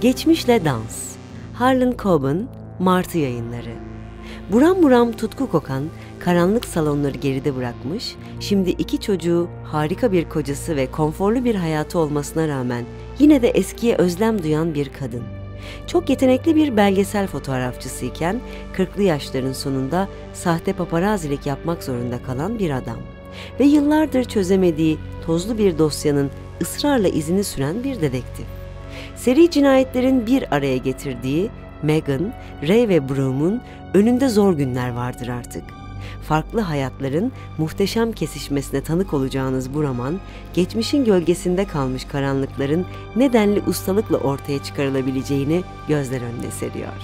Geçmişle Dans Harlan Coben, Martı Yayınları Buram buram tutku kokan, karanlık salonları geride bırakmış, şimdi iki çocuğu, harika bir kocası ve konforlu bir hayatı olmasına rağmen yine de eskiye özlem duyan bir kadın. Çok yetenekli bir belgesel fotoğrafçısı iken 40'lı yaşların sonunda sahte paparazilik yapmak zorunda kalan bir adam ve yıllardır çözemediği tozlu bir dosyanın ısrarla izini süren bir dedektif. Seri cinayetlerin bir araya getirdiği Megan, Ray ve Broom'un önünde zor günler vardır artık. Farklı hayatların muhteşem kesişmesine tanık olacağınız bu roman, geçmişin gölgesinde kalmış karanlıkların nedenli ustalıkla ortaya çıkarılabileceğini gözler önüne seriyor.